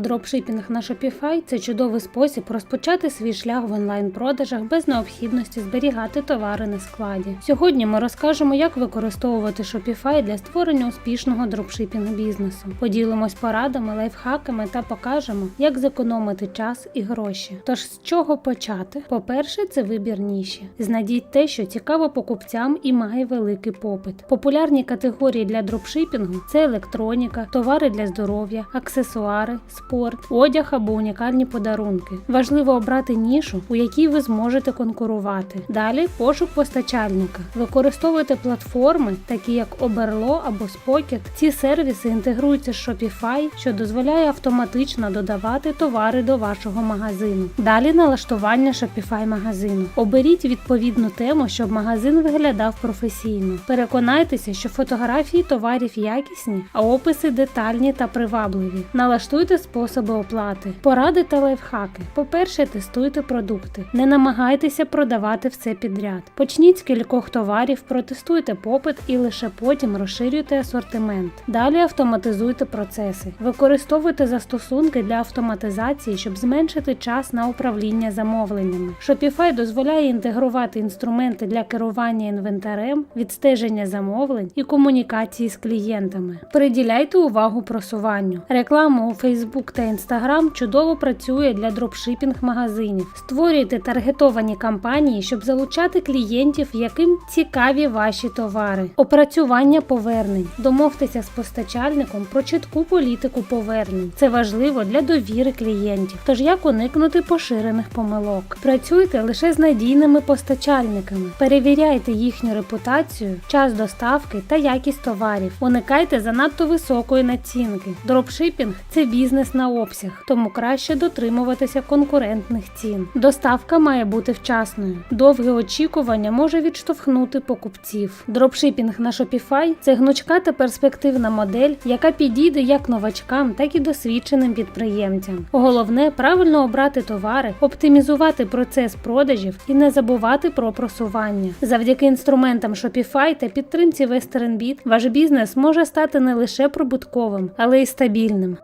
Дропшипінг на Shopify – це чудовий спосіб розпочати свій шлях в онлайн-продажах без необхідності зберігати товари на складі. Сьогодні ми розкажемо, як використовувати Shopify для створення успішного дропшипінг бізнесу. Поділимось порадами, лайфхаками та покажемо, як зекономити час і гроші. Тож з чого почати? По-перше, це вибір ніші. Знайдіть те, що цікаво покупцям і має великий попит. Популярні категорії для дропшипінгу це електроніка, товари для здоров'я, аксесуари, спорт, одяг або унікальні подарунки. Важливо обрати нішу, у якій ви зможете конкурувати. Далі пошук постачальника. Використовуйте платформи, такі як Oberlo або Spocket. Ці сервіси інтегруються з Shopify, що дозволяє автоматично додавати товари до вашого магазину. Далі налаштування Shopify магазину. Оберіть відповідну тему, щоб магазин виглядав професійно. Переконайтеся, що фотографії товарів якісні, а описи детальні та привабливі. Налаштуйте способи оплати, поради та лайфхаки. По-перше, тестуйте продукти. Не намагайтеся продавати все підряд. Почніть з кількох товарів, протестуйте попит і лише потім розширюйте асортимент. Далі автоматизуйте процеси. Використовуйте застосунки для автоматизації, щоб зменшити час на управління замовленнями. Shopify дозволяє інтегрувати інструменти для керування інвентарем, відстеження замовлень і комунікації з клієнтами. Приділяйте увагу просуванню. Реклама у Facebook та Instagram чудово працює для дропшипінг магазинів. Створюйте таргетовані кампанії, щоб залучати клієнтів, яким цікаві ваші товари. Опрацювання повернень. Домовтеся з постачальником про чітку політику повернень. Це важливо для довіри клієнтів. Тож як уникнути поширених помилок? Працюйте лише з надійними постачальниками. Перевіряйте їхню репутацію, час доставки та якість товарів. Уникайте занадто високої націнки. Дропшипінг це бізнес на обсяг, тому краще дотримуватися конкурентних цін. Доставка має бути вчасною. Довге очікування може відштовхнути покупців. Дропшипінг на Shopify – це гнучка та перспективна модель, яка підійде як новачкам, так і досвідченим підприємцям. Головне правильно обрати товари, оптимізувати процес продажів і не забувати про просування. Завдяки інструментам Shopify та підтримці WesternBit ваш бізнес може стати не лише прибутковим, але й стабільним.